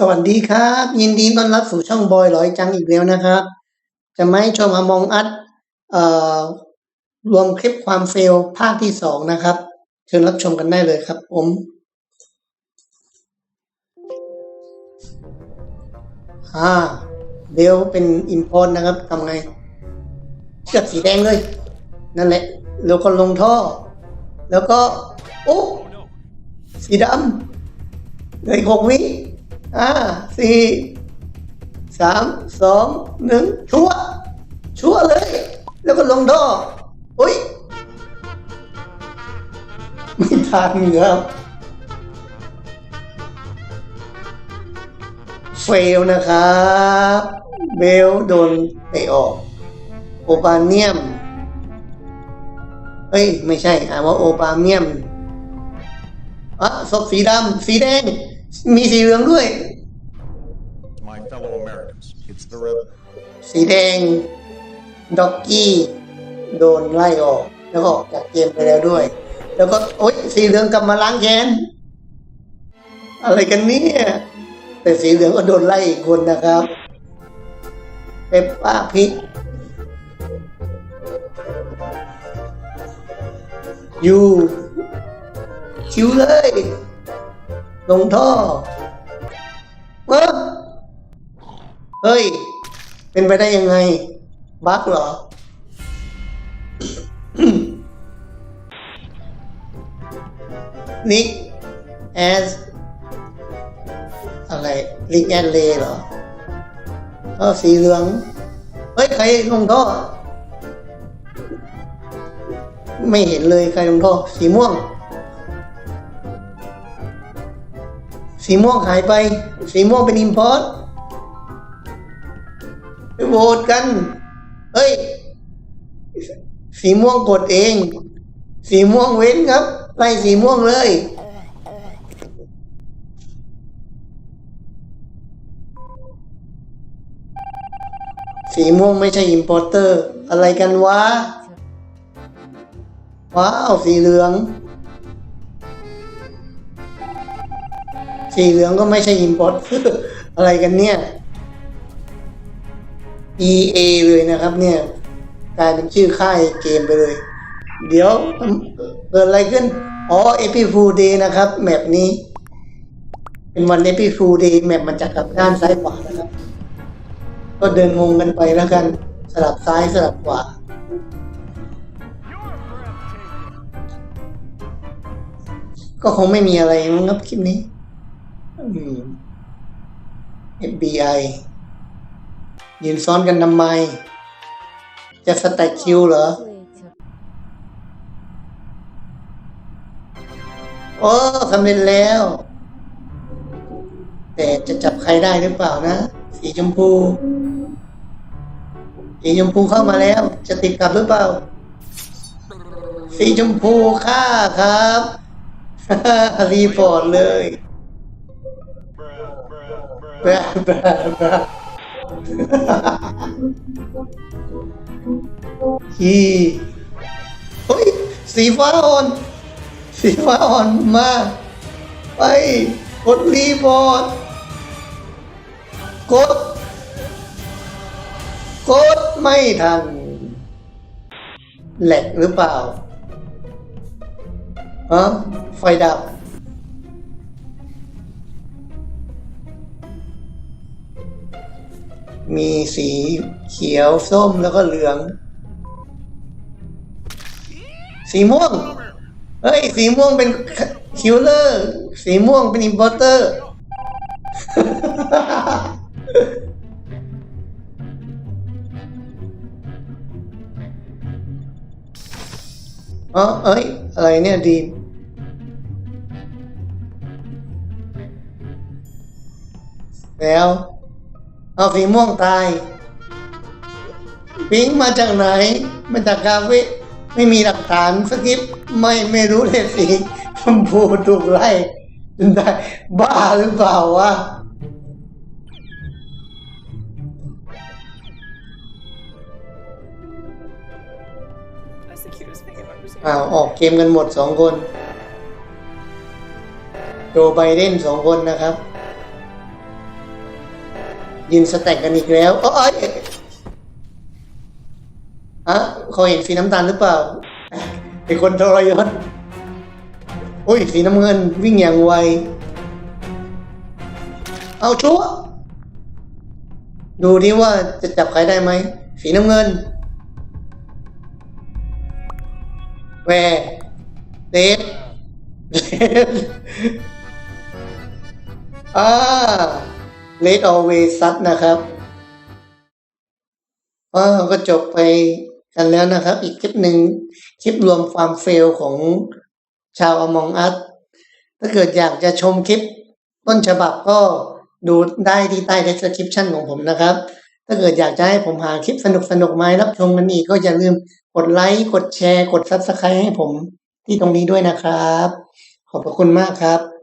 สวัสดีครับ ยินดีต้อนรับสู่ช่องบอยร้อยจังอีกแล้วนะครับ จะไม่ชมอมองอัดเอ่อรวมคลิปความเฟลภาคที่สองนะครับ เชิญรับชมกันได้เลยครับผมอ่าเบลเป็นอินพอร์นะครับทำไงเชือกสีแดงเลย นั่นแหละ แล้วก็ลงท่อ แล้วก็ โอ้ สีดำเลยหกวิ อ่าสี่สามสองหนึ่งชั่วชั่วเลย แล้วก็ลงท่อโอ้ย ไม่ทันครับเฟลนะครับเบลโดนเตะออก โอปาเนียมเฮ้ย ไม่ใช่อ่านว่าโอปาเนียมอะศพสีดำสีแดง มีสีเหลืองด้วย the rebel. สีแดงด็อกกี้โดนไล่ออก แล้วก็ออกจากเกมไปแล้วด้วย แล้วก็โอ๊ยสีเหลืองกลับมาล้างแค้นอะไรกันเนี่ยแต่สีเหลืองก็โดนไล่อีกคนนะครับเปปป้าพิกยูคิวเลย ลงท่อ เฮ้ย เป็นไปได้ยังไง บั๊กเหรอ นิกแอสอะไรลิกแอนเลเหรอเออสีเหลือง เฮ้ย ใครลงท่อ ไม่เห็นเลยใครลงท่อ สีม่วง สีม่วงหายไป สีม่วงเป็นอิมพอร์ต ไปโหวตกัน เฮ้ย สีม่วงกดเอง สีม่วงเว้นครับ ไล่สีม่วงเลย สีม่วงไม่ใช่อิมพอร์เตอร์ อะไรกันวะ ว้าวสีเหลือง สีเหลืองก็ไม่ใช่อิมพอร์เตอร์ อะไรกันเนี่ย EA เลยนะครับ เนี่ยกลายเป็นชื่อค่ายเกมไปเลย เดี๋ยวเกิดอะไรขึ้น อ๋อ Epic Fool Day นะครับ แมปนี้ เป็นวัน Epic Fool Day แมปมันจะกลับด้านซ้ายขวานะครับ ก็เดินงงกันไปแล้วกัน สลับซ้ายสลับขวาก็คงไม่มีอะไรมั้งครับคลิปนี้อืม FBI ยืนซ้อนกันทำไม จะสแต็กคิวเหรอ โอ้สำเร็จแล้ว แต่จะจับใครได้หรือเปล่านะ สีชมพู สีชมพูเข้ามาแล้ว จะติดกลับหรือเปล่า สีชมพูค่าครับรีพอร์ตเลยแบะแบะแบะ ฮีเฮ้ย สีฟ้าอ่อน สีฟ้าอ่อนมาไปกดรีพอร์ตกด กดไม่ทันแหลกหรือเปล่าฮะไฟดับ มีสีเขียวส้มแล้วก็เหลือง สีม่วง เฮ้ย สีม่วงเป็นคิวเลอร์ สีม่วงเป็นอิมพอร์เตอร์อ๋อเอ้ย อะไรเนี่ยดีแล้ว เอาสีม่วงตาย ปิงมาจากไหนมาจากคาเฟ่ไม่มีหลักฐานสกิปไม่ไม่รู้เลยสิชมพูถูกไล่จนได้บ้าหรือเปล่าวะอ้าวออกเกมกันหมดสองคนโจไบเดนสองคนนะครับ ยืนสแต็กกันอีกแล้วโอ้ยอะเขาเห็นสีน้ำตาลหรือเปล่าเป็นคนทรยศโอ้ยสีน้ำเงินวิ่งอย่างไว เอาชัวดูดิว่าจะจับใครได้ไหมสีน้ำเงินแวร์เดฟเดฟอ่า เลดออเวซัดนะครับอ่าก็จบไปกันแล้วนะครับ อีกคลิปหนึ่งคลิปรวมความเฟลของชาวอมองอัสถ้าเกิดอยากจะชมคลิปต้นฉบับก็ดูได้ที่ใต้ description ของผมนะครับ ถ้าเกิดอยากจะให้ผมหาคลิปสนุกสนุกมาให้รับชมมันอีกก็อย่าลืมกดไลค์กดแชร์ กด subscribe ให้ผมที่ตรงนี้ด้วยนะครับ ขอบพระคุณมากครับ